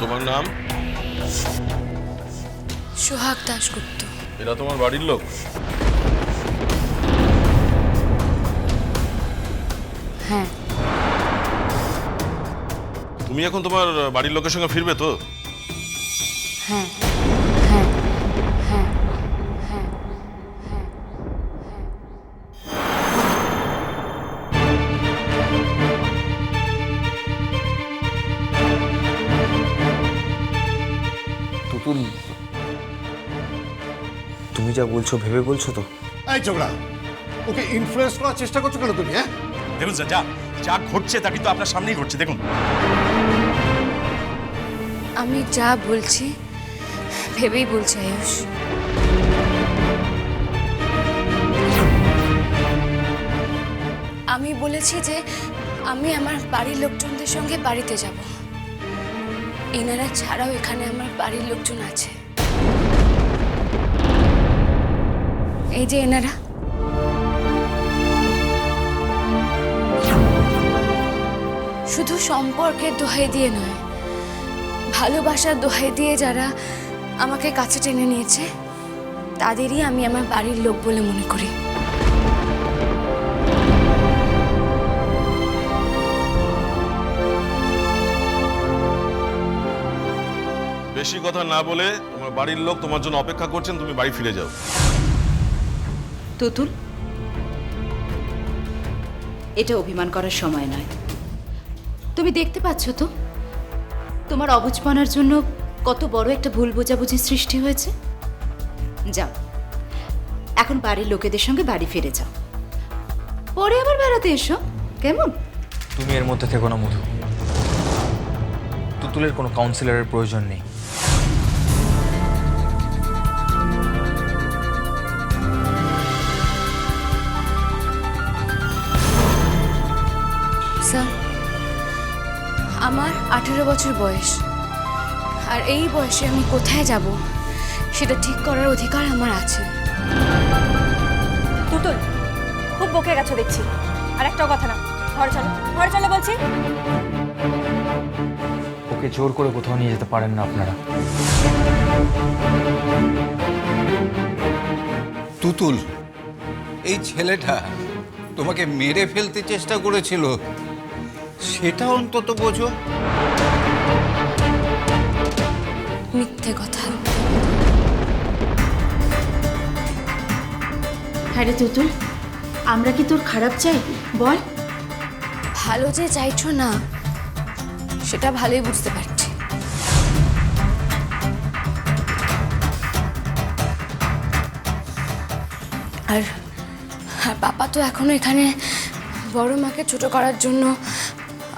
তোমার নাম? সোহাগ দাশগুপ্ত। এরা তোমার বাড়ির লোক? হ্যাঁ। তুমি এখন তোমার বাড়ির লোকের সঙ্গে ফিরবে তো? হ্যাঁ। যা বলছো ভেবে বলছো তো? এই ঝগড়া ওকে ইনফ্লুয়েন্স করার চেষ্টা করছ কেন তুমি হ্যাঁ? দেখুন স্যার যা যা ঘটছে তা কিন্তু আপনার সামনেই ঘটছে দেখুন। আমি যা বলছি ভেবেই বলছি আয়ুষ। আমি বলেছি যে আমি আমার বাড়ির লোকজনদের সঙ্গে বাড়িতে যাব। এনারা ছাড়াও এখানে আমার বাড়ির লোকজন আছে। এই যে এনারা। শুধু সম্পর্কের দোহাই দিয়ে নয়, ভালোবাসার দোহাই দিয়ে যারা আমাকে কাছে টেনে নিয়েছে, তাদেরই আমি আমার বাড়ির লোক বলে মনে করি। বেশি কথা না বলে তোমার বাড়ির লোক তোমার জন্য অপেক্ষা করছেন, তুমি বাড়ি ফিরে যাও। তুতুল, এটা অভিমান করার সময় নয়। তুমি দেখতে পাচ্ছ তো, তোমার অবুঝপনার জন্য কত বড় একটা ভুল বোঝাবুঝির সৃষ্টি হয়েছে? যাও, এখন বাড়ির লোকেদের সঙ্গে বাড়ি ফিরে যাও। পরে আবার বেড়াতে এসো, কেমন? তুমি এর মধ্যে থেকো না মধু। তুতুলের কোনো কাউন্সিলরের প্রয়োজন নেই। স্যার আমার আঠেরো বছর বয়স। আর এই বয়সে আমি কোথায় যাব সেটা ঠিক করার অধিকার আমার আছে। তুতুল খুব বকে গেছো দেখছি। আর একটাও কথা না ঘরে চলো ঘরে চলো বলছি। ওকে জোর করে কোথাও নিয়ে যেতে পারেন না আপনারা। তুতুল এই ছেলেটা তোমাকে মেরে ফেলতে চেষ্টা করেছিল। সেটা অন্তত বোঝো। মিথ্যে কথা। হ্যাঁ রে তুতুল আমরা কি তোর খারাপ চাই? বল। ভালো যে চাইছো না সেটা ভালোই বুঝতে পারছি। আর আর পাপা তো এখনও এখানে বড় মাকে ছোট করার জন্য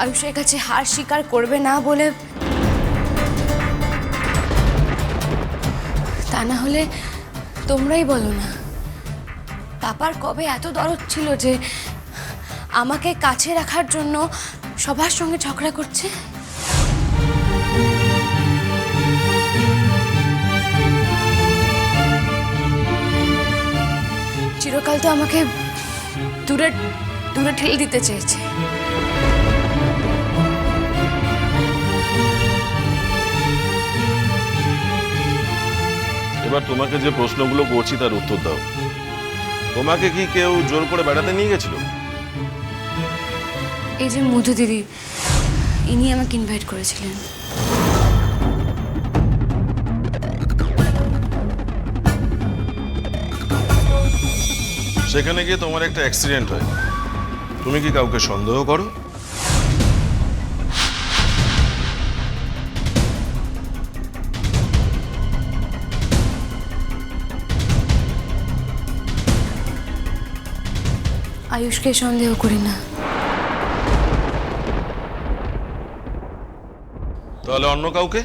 আয়ুষের কাছে হার স্বীকার করবে না বলে তা না হলে তোমরাই বলো না। পাপার কবে এত দরদ ছিল যে আমাকে কাছে রাখার জন্য সবার সঙ্গে ঝগড়া করছে? চিরকাল তো আমাকে দূরে দূরে ঠেলে দিতে চেয়েছে। এবার তোমাকে যে প্রশ্নগুলো করছি তার উত্তর দাও। তোমাকে কি কেউ জোর করে বেড়াতে নিয়ে গেছিল? এই যে মধু দিদি ইনি আমাকে ইনভাইট করেছিলেন। সেখানে গিয়ে তোমার একটা অ্যাক্সিডেন্ট হয়। তুমি কি কাউকে সন্দেহ করো? আয়ুষকে সন্দেহ করি না। তাহলে অন্য কাউকে?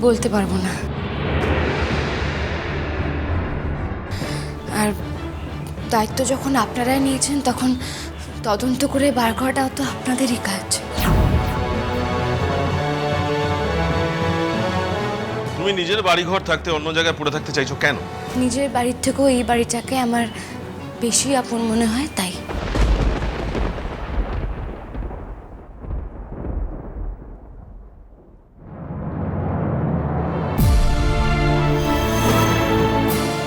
বলতে পারব না। আর দায়িত্ব যখন আপনারাই নিয়েছেন তখন তদন্ত করে বার করাটাও তো আপনাদেরই কাজ। তুমি নিজের বাড়িঘর থাকতে অন্য জায়গায় পড়ে থাকতে চাইছো কেন? নিজের বাড়ির থেকেও এই বাড়িটাকে আমার বেশি আপন মনে হয় তাই।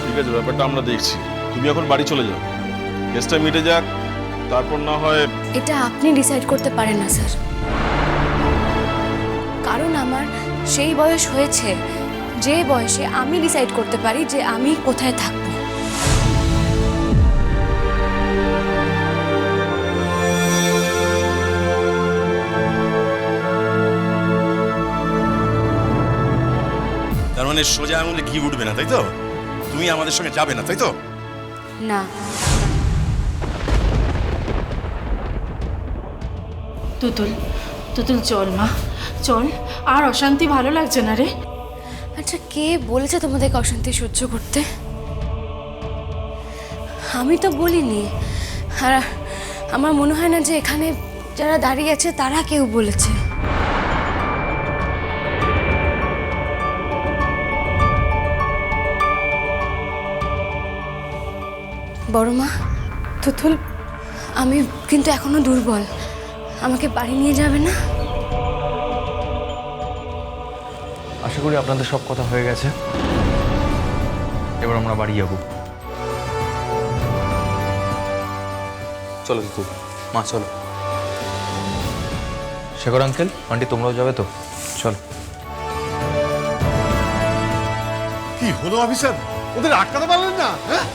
ঠিক আছে ব্যাপারটা আমরা দেখছি। তুমি এখন বাড়ি চলে যাও। কেসটা মিটে যাক তারপর না হয় এটা আপনি ডিসাইড করতে পারেন না স্যার। কারণ আমার সেই বয়স হয়েছে যে বয়সে আমি ডিসাইড করতে পারি যে আমি কোথায় থাকব। তার মানে সোজা আঙুলে ঘি উঠবে না তাই তো? তুমি আমাদের সঙ্গে যাবে না তাই তো? না। তুতুল তুতুল চল মা চল। আর অশান্তি ভালো লাগছে না রে। আচ্ছা কে বলেছে তোমাদেরকে অশান্তি সহ্য করতে? আমি তো বলিনি। আর আমার মনে হয় না যে এখানে যারা দাঁড়িয়ে আছে তারা কেউ বলেছে। বড় মা, তুতুল, আমি কিন্তু এখনও দুর্বল। আমাকে বাড়ি নিয়ে যাবে না? আশা করি আপনাদের সব কথা হয়ে গেছে। এবার আমরা বাড়ি যাব। চলো দিকু মা চলো। শেখর আঙ্কেল আন্টি তোমরাও যাবে তো? চলো। কি হলো অফিসার ওদের আটকাতে পারলেন না হ্যাঁ?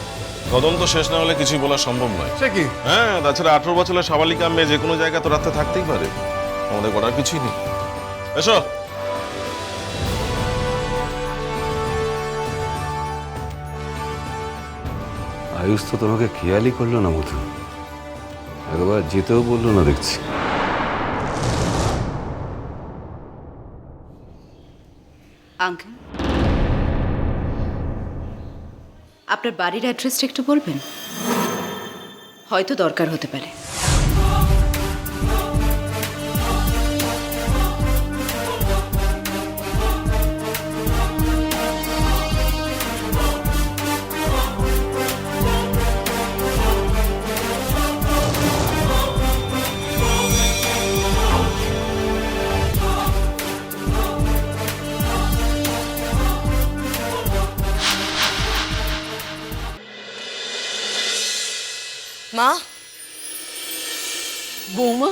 তদন্ত শেষ না হলে কিছুই বলা সম্ভব নয়। সে কি? হ্যাঁ তাছাড়া আঠেরো বছরের সাবালিকা মেয়ে যে কোনো জায়গায় তো রাত্রে থাকতেই পারে। আমাদের করার কিছুই নেই। এসো। আয়ুষ তো তোমাকে খেয়ালই করল না, মধু। একবার যেতেও বলল না, দেখছি। আঙ্কেল, আপনার বাড়ির অ্যাড্রেসটা একটু বলবেন? হয়তো দরকার হতে পারে। মা? বৌমা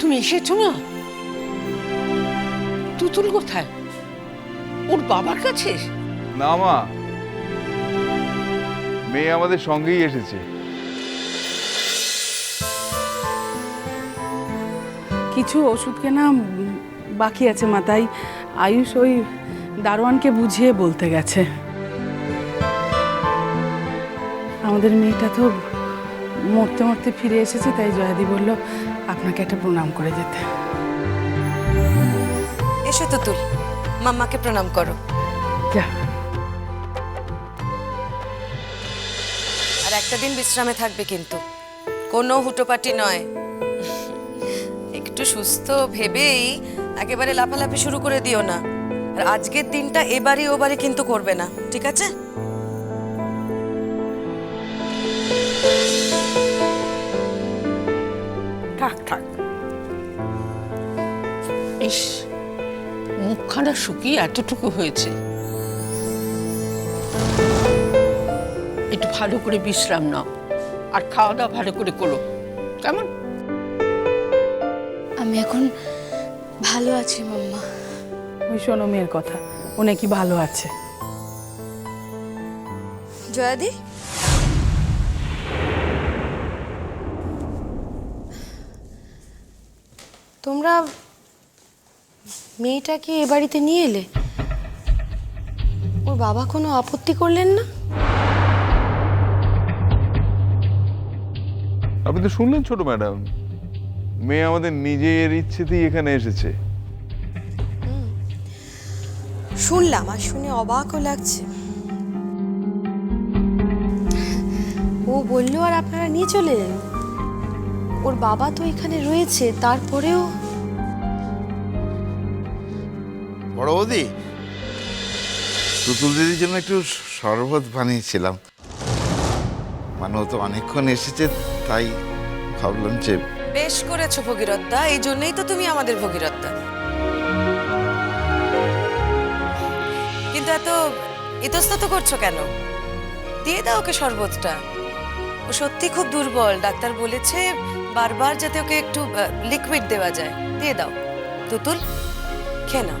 তুমি এসেছ না? তুতুল কোথায়? ওর বাবার কাছে? না মা মেয়ে আমাদের সঙ্গেই এসেছে। কিছু ওষুধ কেনা বাকি আছে মা তাই আয়ুষ ওই দারোয়ানকে বুঝিয়ে বলতে গেছে। আমাদের মেয়েটা তো মরতে মরতে ফিরে এসেছে তাই জয়াদি বলল আপনাকে একটা প্রণাম করে যেতে। এসো তো তুতুল মাম্মাকে প্রণাম করো। যা। আর একটা দিন বিশ্রামে থাকবে কিন্তু। কোনো হুটোপাটি নয়। একটু সুস্থ ভেবেই একেবারে লাফালাফি শুরু করে দিও না। আর আজকের দিনটা এবারই ওবারই কিন্তু করবে না ঠিক আছে? শুকিয়ে এতটুকু হয়েছে। একটু ভালো করে বিশ্রাম নাও আর খাওয়া দাওয়া ভালো করে করো। কেমন? আমি এখন ভালো আছি মাম্মা। ওই শোনো মেয়ের কথা ও নাকি ভালো আছে। জয়াদি? তোমরা মেয়েটাকে এ বাড়িতে নিয়ে এলে? ওর বাবা কোনো আপত্তি করলেন না? আপনি তো শুনলেন ছোট ম্যাডাম মেয়ে আমাদের নিজের ইচ্ছেতেই এখানে এসেছে। শুনলাম আর শুনে অবাকও লাগছে। ও বলল আর আপনারা নিয়ে চলে এলেন ওর বাবা তো এখানে রয়েছে তারপরেও বড় বৌদি তুতুল দিদির জন্য একটু শরবত বানিয়েছিলাম। মানে তো অনেকক্ষণ এসেছে, তাই ভাবলাম যে বেশ করেছ ভগীরথদা, এই জন্যই তো তুমি আমাদের ভগীরথদা। কিন্তু এত ইতস্তত করছ কেন? দিয়ে দাও ওকে শরবতটা। ও সত্যি খুব দুর্বল, ডাক্তার বলেছে বারবার যাতে ওকে একটু লিকুইড দেওয়া যায়। দিয়ে দাও। তুতুল, খেয়ে নাও।